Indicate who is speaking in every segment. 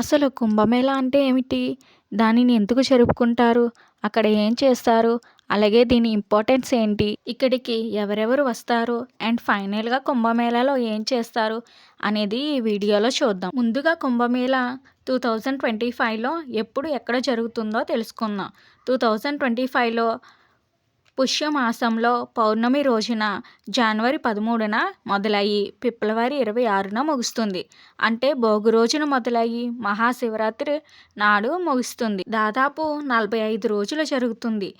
Speaker 1: అసలు కుంభమేళా అంటే ఏమిటి? దానిని ఎందుకు జరుపుకుంటారు అక్కడ ఏం చేస్తారు? అలాగే దీని ఇంపార్టెన్స్ ఏంటి? ఇక్కడికి ఎవరెవరు వస్తారు? అండ్ ఫైనల్గా కుంభమేళాలో ఏం చేస్తారు? అనేది ఈ వీడియోలో చూద్దాం. ముందుగా కుంభమేళా టూ థౌజండ్ ట్వంటీ ఫైవ్లో ఎప్పుడు ఎక్కడ జరుగుతుందో తెలుసుకుందాం. టూ థౌజండ్ ట్వంటీ ఫైవ్లో పుష్యమాసంలో పౌర్ణమి రోజున జనవరి పదమూడున మొదలయ్యి ఫిబ్రవరి ఇరవై ఆరున ముగుస్తుంది. అంటే భోగి రోజున మొదలయ్యి మహాశివరాత్రి నాడు ముగుస్తుంది. దాదాపు నలభై ఐదు రోజులు జరుగుతుంది.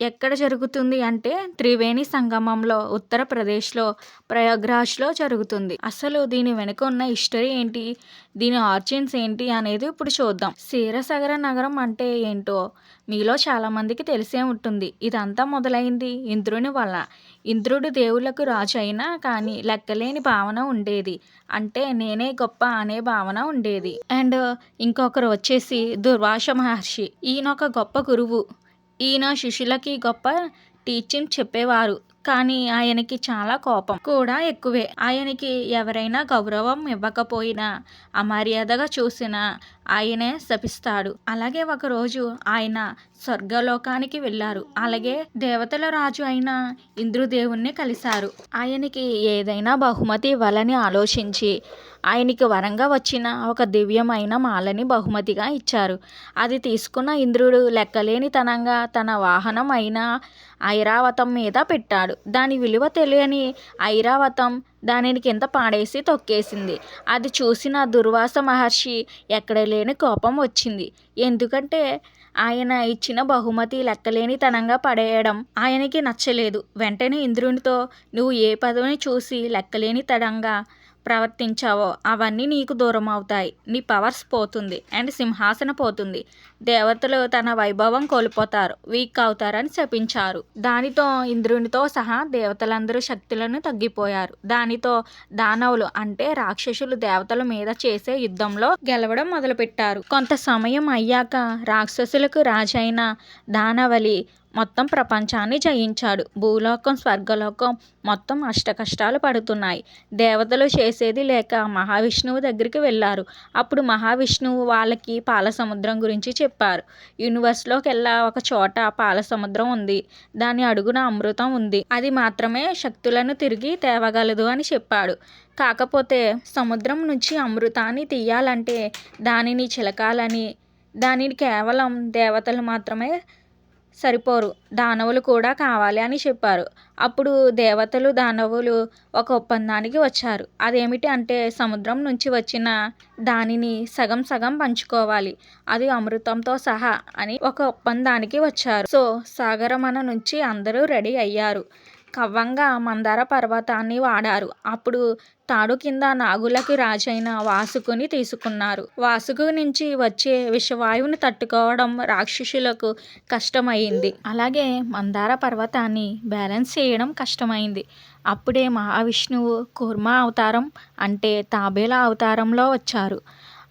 Speaker 1: ఎక్కడ జరుగుతుంది అంటే త్రివేణి సంగమంలో ఉత్తరప్రదేశ్లో ప్రయాగ్రాజ్లో జరుగుతుంది. అసలు దీని వెనుక ఉన్న హిస్టరీ ఏంటి? దీని ఆర్జిన్స్ ఏంటి అనేది ఇప్పుడు చూద్దాం. క్షీరసాగర నగరం అంటే ఏంటో మీలో చాలామందికి తెలిసే ఉంటుంది. ఇదంతా మొదలైంది ఇంద్రుని వల్ల. ఇంద్రుడు దేవుళ్ళకు రాజు అయినా కానీ లెక్కలేని భావన ఉండేది. అంటే నేనే గొప్ప అనే భావన ఉండేది. అండ్ ఇంకొకరు వచ్చేసి దుర్వాస మహర్షి. ఈయన ఒక గొప్ప గురువు. ఈయన శిష్యులకి గొప్ప టీచింగ్ చెప్పేవారు. కానీ ఆయనకి చాలా కోపం కూడా ఎక్కువే. ఆయనకి ఎవరైనా గౌరవం ఇవ్వకపోయినా అమర్యాదగా చూసినా ఆయనే శపిస్తాడు. అలాగే ఒకరోజు ఆయన స్వర్గలోకానికి వెళ్ళారు. అలాగే దేవతల రాజు అయిన ఇంద్రుదేవుణ్ణి కలిశారు. ఆయనకి ఏదైనా బహుమతి ఇవ్వాలని ఆలోచించి ఆయనకి వరంగా వచ్చిన ఒక దివ్యమైన మాలని బహుమతిగా ఇచ్చారు. అది తీసుకున్న ఇంద్రుడు లెక్కలేని తనంగా తన వాహనం అయిన ఐరావతం మీద పెట్టాడు. దాని విలువ తెలియని ఐరావతం దానిని కింద పాడేసి తొక్కేసింది. అది చూసిన దుర్వాస మహర్షి ఎక్కడ లేని కోపం వచ్చింది. ఎందుకంటే ఆయన ఇచ్చిన బహుమతి లెక్కలేని తనంగా పడేయడం ఆయనకి నచ్చలేదు. వెంటనే ఇంద్రునితో నువ్వు ఏ పదవిని చూసి లెక్కలేని తడంగా ప్రవర్తించావో అవన్నీ నీకు దూరం అవుతాయి. నీ పవర్స్ పోతుంది అండ్ సింహాసన పోతుంది. దేవతలు తన వైభవం కోల్పోతారు. వీక్ అవుతారని శపించారు. దానితో ఇంద్రునితో సహా దేవతలందరూ శక్తులను తగ్గిపోయారు. దానితో దానవులు అంటే రాక్షసులు దేవతల మీద చేసే యుద్ధంలో గెలవడం మొదలుపెట్టారు. కొంత సమయం అయ్యాక రాక్షసులకు రాజైన దానవలి మొత్తం ప్రపంచాన్ని జయించాడు. భూలోకం స్వర్గలోకం మొత్తం అష్టకష్టాలు పడుతున్నాయి. దేవతలు చేసేది లేక మహావిష్ణువు దగ్గరికి వెళ్ళారు. అప్పుడు మహావిష్ణువు వాళ్ళకి పాల సముద్రం గురించి చెప్పారు. యూనివర్స్లోకి వెళ్ళా ఒక చోట పాల సముద్రం ఉంది. దాని అడుగున అమృతం ఉంది. అది మాత్రమే శక్తులను తిరిగి తేవగలదు అని చెప్పాడు. కాకపోతే సముద్రం నుంచి అమృతాన్ని తీయాలంటే దానిని చిలకాలని దానిని కేవలం దేవతలు మాత్రమే సరిపోరు. దానవులు కూడా కావాలి అని చెప్పారు. అప్పుడు దేవతలు దానవులు ఒక ఒప్పందానికి వచ్చారు. అదేమిటి అంటే సముద్రం నుంచి వచ్చిన దానిని సగం సగం పంచుకోవాలి. అది అమృతంతో సహా అని ఒక ఒప్పందానికి వచ్చారు. సో సాగరమన నుంచి అందరూ రెడీ అయ్యారు. కవ్వంగా మందార పర్వతాన్ని వాడారు. అప్పుడు తాడు కింద నాగులకి రాజైన వాసుకుని తీసుకున్నారు. వాసుకు నుంచి వచ్చే విషవాయువుని తట్టుకోవడం రాక్షసులకు కష్టమైంది. అలాగే మందార పర్వతాన్ని బ్యాలెన్స్ చేయడం కష్టమైంది. అప్పుడే మహావిష్ణువు కూర్మ అవతారం అంటే తాబేలా అవతారంలో వచ్చారు.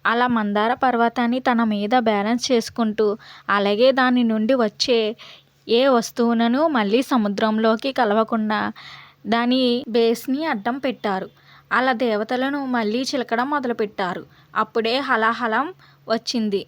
Speaker 1: అలా మందార పర్వతాన్ని తన మీద బ్యాలెన్స్ చేసుకుంటూ అలాగే దాని నుండి వచ్చే ఏ వస్తువులను మళ్ళీ సముద్రంలోకి కలవకుండా దాని బేస్ని అడ్డం పెట్టారు. అలా దేవతలను మళ్ళీ చిలకడం మొదలుపెట్టారు. అప్పుడే హలాహలం వచ్చింది.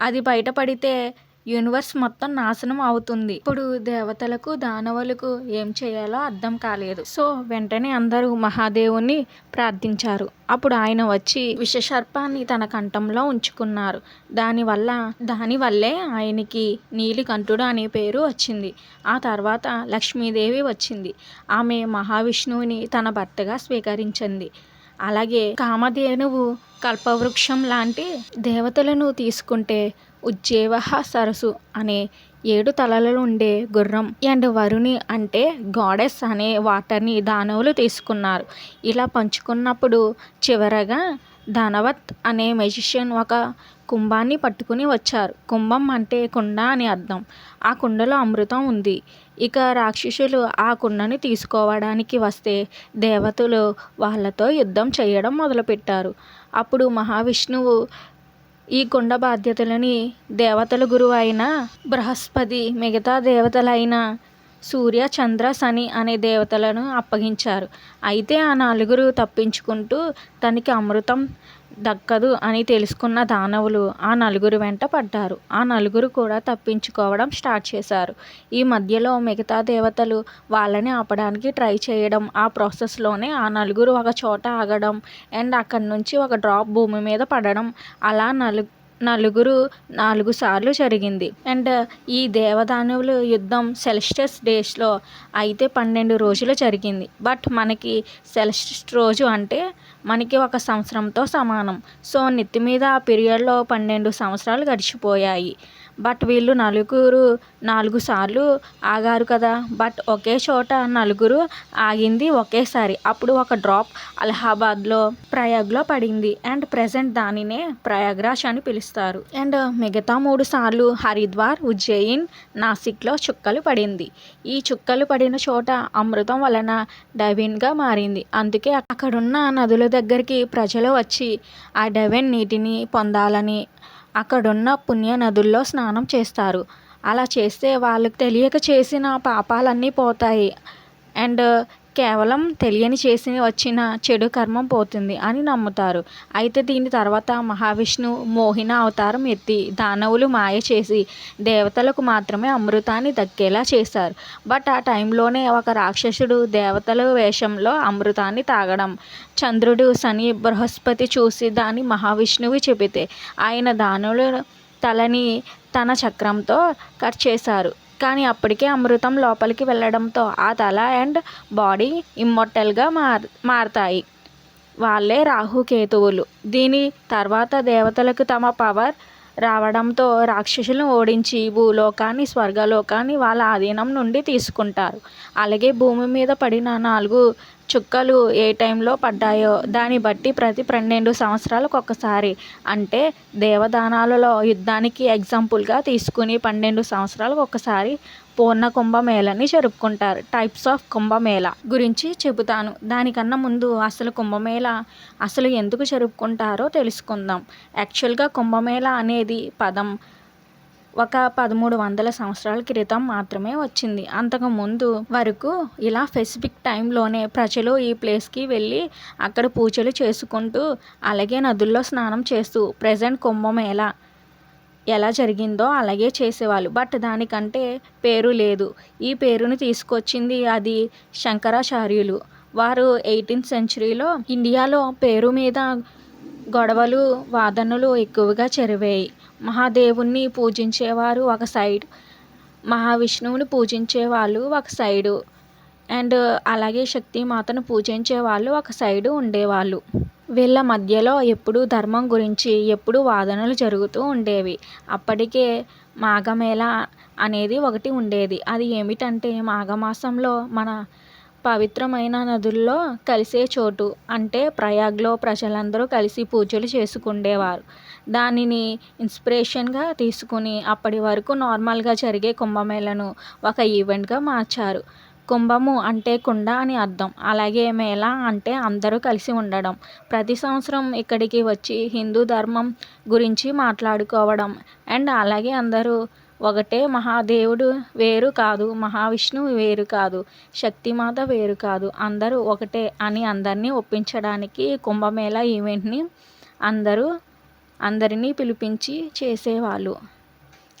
Speaker 1: అది బయటపడితే యూనివర్స్ మొత్తం నాశనం అవుతుంది. ఇప్పుడు దేవతలకు దానవులకు ఏం చేయాలో అర్థం కాలేదు. సో వెంటనే అందరూ మహాదేవుని ప్రార్థించారు. అప్పుడు ఆయన వచ్చి విషసర్పాన్ని తన కంఠంలో ఉంచుకున్నారు. దానివల్ల దానివల్లే ఆయనకి నీలికంఠుడు అనే పేరు వచ్చింది. ఆ తర్వాత లక్ష్మీదేవి వచ్చింది. ఆమె మహావిష్ణువుని తన భర్తగా స్వీకరించింది. అలాగే కామధేనువు కల్పవృక్షం లాంటి దేవతలను తీసుకుంటే ఉజ్జేవహ సరస్సు అనే ఏడు తలలు ఉండే గుర్రం. అండ్ వరుణి అంటే గాడెస్ అనే వాటర్ని దానవులు తీసుకున్నారు. ఇలా పంచుకున్నప్పుడు చివరగా ధనవత్ అనే మెజిషియన్ ఒక కుంభాన్ని పట్టుకుని వచ్చారు. కుంభం అంటే కుండ అని అర్థం. ఆ కుండలో అమృతం ఉంది. ఇక రాక్షసులు ఆ కుండని తీసుకోవడానికి వస్తే దేవతలు వాళ్ళతో యుద్ధం చేయడం మొదలుపెట్టారు. అప్పుడు మహావిష్ణువు ఈ కుండ బాధ్యతలని దేవతల గురువు అయిన బృహస్పతి మిగతా దేవతలైన సూర్య చంద్ర శని అనే దేవతలను అప్పగించారు. అయితే ఆ నలుగురు తప్పించుకుంటూ తనకి అమృతం దక్కదు అని తెలుసుకున్న దానవులు ఆ నలుగురు వెంట పడ్డారు. ఆ నలుగురు కూడా తప్పించుకోవడం స్టార్ట్ చేశారు. ఈ మధ్యలో మిగతా దేవతలు వాళ్ళని ఆపడానికి ట్రై చేయడం ఆ ప్రాసెస్లోనే ఆ నలుగురు ఒక చోట ఆగడం అండ్ అక్కడి నుంచి ఒక డ్రాప్ భూమి మీద పడడం అలా నలు నలుగురు నాలుగు సార్లు జరిగింది. అండ్ ఈ దేవదానవులు యుద్ధం సెలెస్టస్ డేస్లో అయితే పన్నెండు రోజులు జరిగింది. బట్ మనకి సెలెస్టస్ రోజు అంటే మనకి ఒక సంవత్సరంతో సమానం. సో నెత్తి మీద ఆ పీరియడ్లో పన్నెండు సంవత్సరాలు గడిచిపోయాయి. బట్ వీళ్ళు నలుగురు నాలుగు సార్లు ఆగారు కదా. బట్ ఒకే చోట నలుగురు ఆగింది ఒకేసారి. అప్పుడు ఒక డ్రాప్ అలహాబాద్లో ప్రయాగ్లో పడింది. అండ్ ప్రజెంట్ దానినే ప్రయాగ్రాజ్ అని పిలుస్తారు. అండ్ మిగతా మూడు సార్లు హరిద్వార్ ఉజ్జయిన్ నాసిక్లో చుక్కలు పడింది. ఈ చుక్కలు పడిన చోట అమృతం వలన డైవిన్గా మారింది. అందుకే అక్కడున్న నదుల దగ్గరికి ప్రజలు వచ్చి ఆ డైవిన్ నీటిని పొందాలని అక్కడున్న పుణ్య నదుల్లో స్నానం చేస్తారు. అలా చేస్తే వాళ్ళకి తెలియక చేసిన పాపాలన్నీ పోతాయి. అండ్ కేవలం తెలియని చేసి వచ్చిన చెడు కర్మం పోతుంది అని నమ్ముతారు. అయితే దీని తర్వాత మహావిష్ణువు మోహిన అవతారం ఎత్తి దానవులు మాయ చేసి దేవతలకు మాత్రమే అమృతాన్ని దక్కేలా చేశారు. బట్ ఆ టైంలోనే ఒక రాక్షసుడు దేవతల వేషంలో అమృతాన్ని తాగడం చంద్రుడు శని బృహస్పతి చూసి దాన్ని మహావిష్ణువు చెబితే ఆయన దానవులు తలని తన చక్రంతో కట్ చేశారు. కానీ అప్పటికే అమృతం లోపలికి వెళ్ళడంతో ఆ తల అండ్ బాడీ ఇమ్మొట్టెల్గా మార్ మారతాయి. వాళ్ళే రాహుకేతువులు దీని తర్వాత దేవతలకు తమ పవర్ రావడంతో రాక్షసులను ఓడించి భూలోకాన్ని స్వర్గలోకాన్ని వాళ్ళ ఆధీనం నుండి తీసుకుంటారు. అలాగే భూమి మీద పడిన నాలుగు చుక్కలు ఏ టైంలో పడ్డాయో దాన్ని బట్టి ప్రతి పన్నెండు సంవత్సరాలకు ఒకసారి. అంటే దేవదానాలలో యుద్ధానికి ఎగ్జాంపుల్గా తీసుకుని పన్నెండు సంవత్సరాలకు ఒకసారి పూర్ణ కుంభమేళని జరుపుకుంటారు. టైప్స్ ఆఫ్ కుంభమేళ గురించి చెబుతాను. దానికన్నా ముందు అసలు కుంభమేళ అసలు ఎందుకు జరుపుకుంటారో తెలుసుకుందాం. యాక్చువల్గా కుంభమేళ అనేది పదం ఒక పదమూడు వందల సంవత్సరాల క్రితం మాత్రమే వచ్చింది. అంతకు ముందు వరకు ఇలా స్పెసిఫిక్ టైంలోనే ప్రజలు ఈ ప్లేస్కి వెళ్ళి అక్కడ పూజలు చేసుకుంటూ అలాగే నదుల్లో స్నానం చేస్తూ ప్రజెంట్ కుంభమేళ ఎలా జరిగిందో అలాగే చేసేవాళ్ళు. బట్ దానికంటే పేరు లేదు. ఈ పేరును తీసుకొచ్చింది అది శంకరాచార్యులు. వారు ఎయిటీన్త్ సెంచరీలో ఇండియాలో పేరు మీద గొడవలు వాదనలు ఎక్కువగా చెరివాయి. మహాదేవుణ్ణి పూజించేవారు ఒక సైడ్ మహావిష్ణువుని పూజించే వాళ్ళు ఒక సైడు అండ్ అలాగే శక్తిమాతను పూజించే వాళ్ళు ఒక సైడు ఉండేవాళ్ళు. వీళ్ళ మధ్యలో ఎప్పుడూ ధర్మం గురించి ఎప్పుడూ వాదనలు జరుగుతూ ఉండేవి. అప్పటికే మాఘమేళ అనేది ఒకటి ఉండేది. అది ఏమిటంటే మాఘమాసంలో మన పవిత్రమైన నదుల్లో కలిసే చోటు. అంటే ప్రయాగ్లో ప్రజలందరూ కలిసి పూజలు చేసుకుండేవారు. దానిని ఇన్స్పిరేషన్గా తీసుకుని అప్పటి వరకు నార్మల్గా జరిగే కుంభమేళను ఒక ఈవెంట్గా మార్చారు. కుంభము అంటే కుండ అని అర్థం. అలాగే మేళ అంటే అందరూ కలిసి ఉండడం. ప్రతి సంవత్సరం ఇక్కడికి వచ్చి హిందూ ధర్మం గురించి మాట్లాడుకోవడం. అండ్ అలాగే అందరూ ఒకటే మహాదేవుడు వేరు కాదు మహావిష్ణువు వేరు కాదు శక్తిమాత వేరు కాదు. అందరూ ఒకటే అని అందరినీ ఒప్పించడానికి కుంభమేళ ఈవెంట్ని అందరూ అందరినీ పిలిపించి చేసేవాళ్ళు.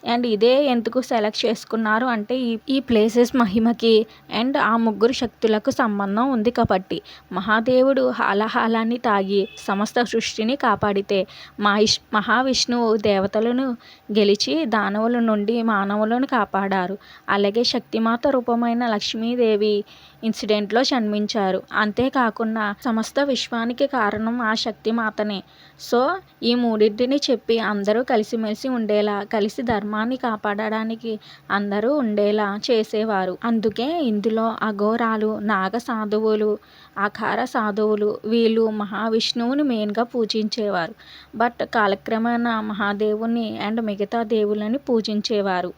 Speaker 1: అండ్ ఇదే ఎందుకు సెలెక్ట్ చేసుకున్నారు అంటే ఈ ఈ ప్లేసెస్ మహిమకి అండ్ ఆ ముగ్గురు శక్తులకు సంబంధం ఉంది కాబట్టి. మహాదేవుడు హాలాహాలాన్ని తాగి సమస్త సృష్టిని కాపాడితే మహిష్ మహావిష్ణువు దేవతలను గెలిచి దానవుల నుండి మానవులను కాపాడారు. అలాగే శక్తిమాత రూపమైన లక్ష్మీదేవి ఇన్సిడెంట్లో జన్మించారు. అంతేకాకుండా సమస్త విశ్వానికి కారణం ఆ శక్తి మాతనే సో ఈ మూడింటిని చెప్పి అందరూ కలిసిమెలిసి ఉండేలా కలిసి ధర్మాన్ని కాపాడడానికి అందరూ ఉండేలా చేసేవారు. అందుకే ఇందులో అఘోరాలు నాగ సాధువులు ఆకార సాధువులు వీళ్ళు మహావిష్ణువుని మెయిన్గా పూజించేవారు. బట్ కాలక్రమేణా మహాదేవుని అండ్ మిగతా దేవుళ్ళని పూజించేవారు.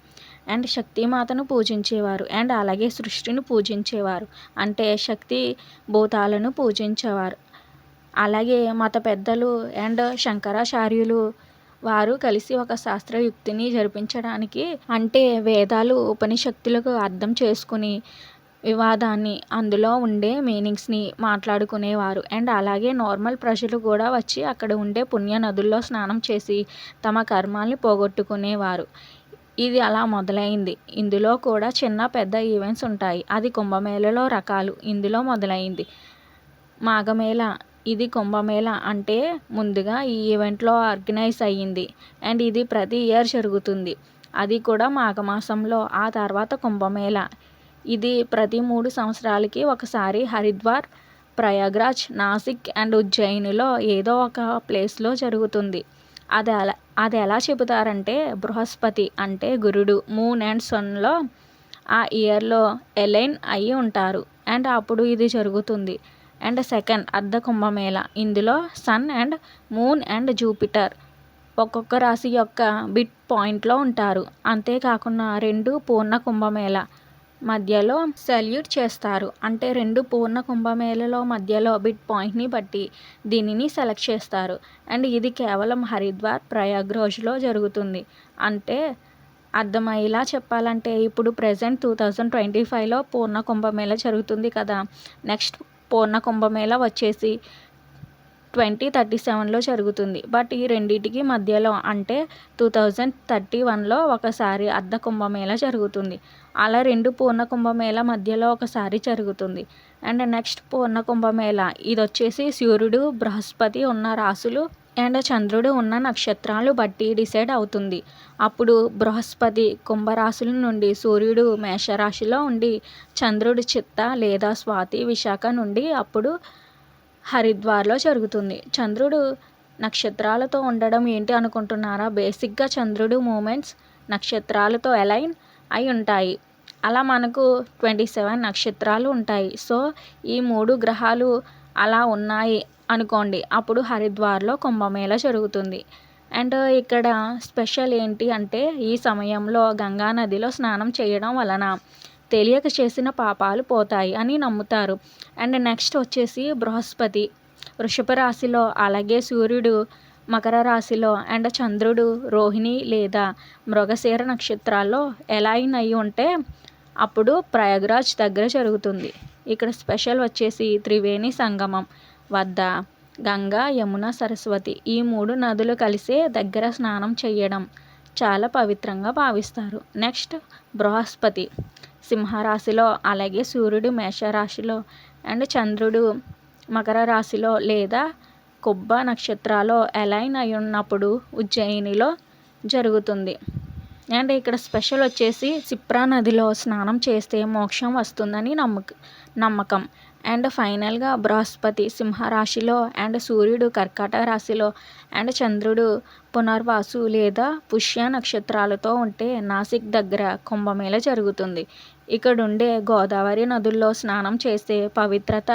Speaker 1: అండ్ శక్తిమాతను పూజించేవారు అండ్ అలాగే సృష్టిని పూజించేవారు. అంటే శక్తి భూతాలను పూజించేవారు. అలాగే మత పెద్దలు అండ్ శంకరాచార్యులు వారు కలిసి ఒక శాస్త్రయుక్తిని జరిపించడానికి అంటే వేదాలు ఉపనిషక్తులకు అర్థం చేసుకుని వివాదాన్ని అందులో ఉండే మీనింగ్స్ని మాట్లాడుకునేవారు. అండ్ అలాగే నార్మల్ ప్రజలు కూడా వచ్చి అక్కడ ఉండే పుణ్య నదుల్లో స్నానం చేసి తమ కర్మాల్ని పోగొట్టుకునేవారు. ఇది అలా మొదలైంది. ఇందులో కూడా చిన్న పెద్ద ఈవెంట్స్ ఉంటాయి. అది కుంభమేళలో రకాలు. ఇందులో మొదలైంది. మాఘమేళ. ఇది కుంభమేళ అంటే ముందుగా ఈ ఈవెంట్లో ఆర్గనైజ్ అయ్యింది. అండ్ ఇది ప్రతి ఇయర్ జరుగుతుంది. అది కూడా మాఘమాసంలో ఆ తర్వాత కుంభమేళ. ఇది ప్రతి మూడు సంవత్సరాలకి ఒకసారి హరిద్వార్ ప్రయాగ్రాజ్ నాసిక్ అండ్ ఉజ్జయినిలో ఏదో ఒక ప్లేస్లో జరుగుతుంది. అది అలా అది ఎలా చెబుతారంటే బృహస్పతి అంటే గురుడు మూన్ అండ్ సన్లో ఆ ఇయర్లో ఎలైన్ అయి ఉంటారు. అండ్ అప్పుడు ఇది జరుగుతుంది. అండ్ సెకండ్ అర్ధ కుంభమేళ ఇందులో sun and moon and Jupiter ఒక్కొక్క రాశి యొక్క బిట్ పాయింట్లో ఉంటారు. అంతేకాకుండా రెండు పూర్ణ కుంభమేళ మధ్యలో సెల్యూట్ చేస్తారు. అంటే రెండు పూర్ణ కుంభమేళలో మధ్యలో బిట్ పాయింట్ని బట్టి దీనిని సెలెక్ట్ చేస్తారు. అండ్ ఇది కేవలం హరిద్వార్ ప్రయాగ్ రోజులో జరుగుతుంది. అంటే అర్థమయ్యేలా చెప్పాలంటే ఇప్పుడు ప్రజెంట్ టూ థౌజండ్ ట్వంటీ ఫైవ్లో పూర్ణ కుంభమేళ జరుగుతుంది కదా. నెక్స్ట్ పూర్ణ కుంభమేళ వచ్చేసి ట్వంటీ థర్టీ సెవెన్లో జరుగుతుంది. బట్ ఈ రెండింటికి మధ్యలో అంటే టూ థౌజండ్ థర్టీ వన్లో ఒకసారి అర్ధ కుంభమేళ జరుగుతుంది. అలా రెండు పూర్ణ కుంభమేళ మధ్యలో ఒకసారి జరుగుతుంది. అండ్ నెక్స్ట్ పూర్ణ కుంభమేళ ఇది వచ్చేసి సూర్యుడు బృహస్పతి ఉన్న రాసులు అండ్ చంద్రుడు ఉన్న నక్షత్రాలు బట్టి డిసైడ్ అవుతుంది. అప్పుడు బృహస్పతి కుంభరాశుల నుండి సూర్యుడు మేషరాశిలో ఉండి చంద్రుడు చిత్త లేదా స్వాతి విశాఖ నుండి అప్పుడు హరిద్వార్లో జరుగుతుంది. చంద్రుడు నక్షత్రాలతో ఉండడం ఏంటి అనుకుంటున్నారా? బేసిక్గా చంద్రుడు మూమెంట్స్ నక్షత్రాలతో అలైన్ అయి ఉంటాయి. అలా మనకు ట్వంటీ సెవెన్ నక్షత్రాలు ఉంటాయి. సో ఈ మూడు గ్రహాలు అలా ఉన్నాయి అనుకోండి. అప్పుడు హరిద్వార్లో కుంభమేళ జరుగుతుంది. అండ్ ఇక్కడ స్పెషల్ ఏంటి అంటే ఈ సమయంలో గంగా నదిలో స్నానం చేయడం వలన తెలియక చేసిన పాపాలు పోతాయి అని నమ్ముతారు. అండ్ నెక్స్ట్ వచ్చేసి బృహస్పతి. వృషభ రాశిలో అలాగే సూర్యుడు మకర రాశిలో అండ్ చంద్రుడు రోహిణి లేదా మృగశీర నక్షత్రాల్లో ఎలైన్ అయి ఉంటే అప్పుడు ప్రయాగ్రాజ్ దగ్గర జరుగుతుంది. ఇక్కడ స్పెషల్ వచ్చేసి త్రివేణి సంగమం వద్ద గంగా యమున సరస్వతి ఈ మూడు నదులు కలిసే దగ్గర స్నానం చేయడం చాలా పవిత్రంగా భావిస్తారు. నెక్స్ట్ బృహస్పతి. సింహరాశిలో అలాగే సూర్యుడు మేషరాశిలో అండ్ చంద్రుడు మకర రాశిలో లేదా కుబ్బ నక్షత్రాలో అలైన్ అయి ఉన్నప్పుడు ఉజ్జయినిలో జరుగుతుంది. అండ్ ఇక్కడ స్పెషల్ వచ్చేసి సిప్రా నదిలో స్నానం చేస్తే మోక్షం వస్తుందని నమ్మక నమ్మకం. అండ్ ఫైనల్గా బృహస్పతి సింహరాశిలో అండ్ సూర్యుడు కర్కాటక రాశిలో అండ్ చంద్రుడు పునర్వాసు లేదా పుష్య నక్షత్రాలతో ఉంటే నాసిక్ దగ్గర కుంభమేళ జరుగుతుంది. ఇక్కడ ఉండే గోదావరి నదుల్లో స్నానం చేస్తే పవిత్రత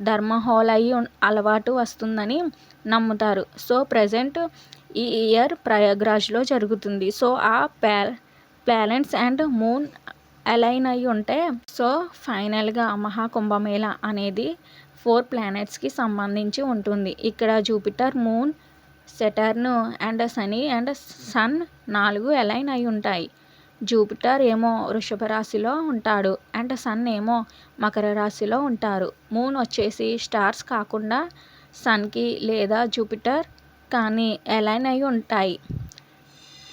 Speaker 1: ధర్మహోలయి అలవాటు వస్తుందని నమ్ముతారు. సో ప్రజెంట్ ఈ ఇయర్ ప్రయాగ్రాజ్లో జరుగుతుంది. సో ఆ ప్లా ప్లానెట్స్ అండ్ మూన్ అలైన్ అయి ఉంటే సో ఫైనల్గా మహాకుంభమేళ అనేది ఫోర్ ప్లానెట్స్కి సంబంధించి ఉంటుంది. ఇక్కడ Jupiter moon Saturn and Shani and sun నాలుగు అలైన్ అయి ఉంటాయి. జూపిటర్ ఏమో వృషభ రాశిలో ఉంటాడు అండ్ సన్ ఏమో మకర రాశిలో ఉంటారు. మూన్ వచ్చేసి స్టార్స్ కాకుండా సన్కి లేదా జూపిటర్ కానీ అలైన్ అయి ఉంటాయి.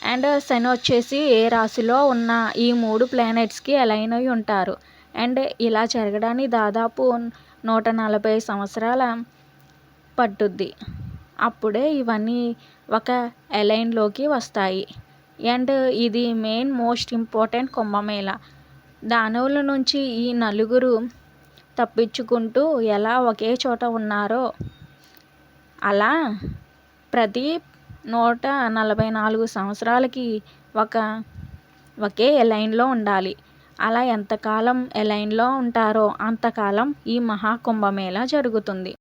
Speaker 1: అండ్ శని వచ్చేసి ఏ రాశిలో ఉన్న ఈ మూడు ప్లానెట్స్కి అలైన్ అయి ఉంటారు. అండ్ ఇలా జరగడానికి దాదాపు నూట నలభై సంవత్సరాల పట్టుద్ది. అప్పుడే ఇవన్నీ ఒక అలైన్లోకి వస్తాయి. అండ్ ఇది మెయిన్ మోస్ట్ ఇంపార్టెంట్ కుంభమేళ. దానవుల నుంచి ఈ నలుగురు తప్పించుకుంటూ ఎలా ఒకే చోట ఉన్నారో అలా ప్రతి నూట నలభై నాలుగు సంవత్సరాలకి ఒక ఒకే లైన్లో ఉండాలి. అలా ఎంతకాలం ఎలైన్లో ఉంటారో అంతకాలం ఈ మహాకుంభమేళ జరుగుతుంది.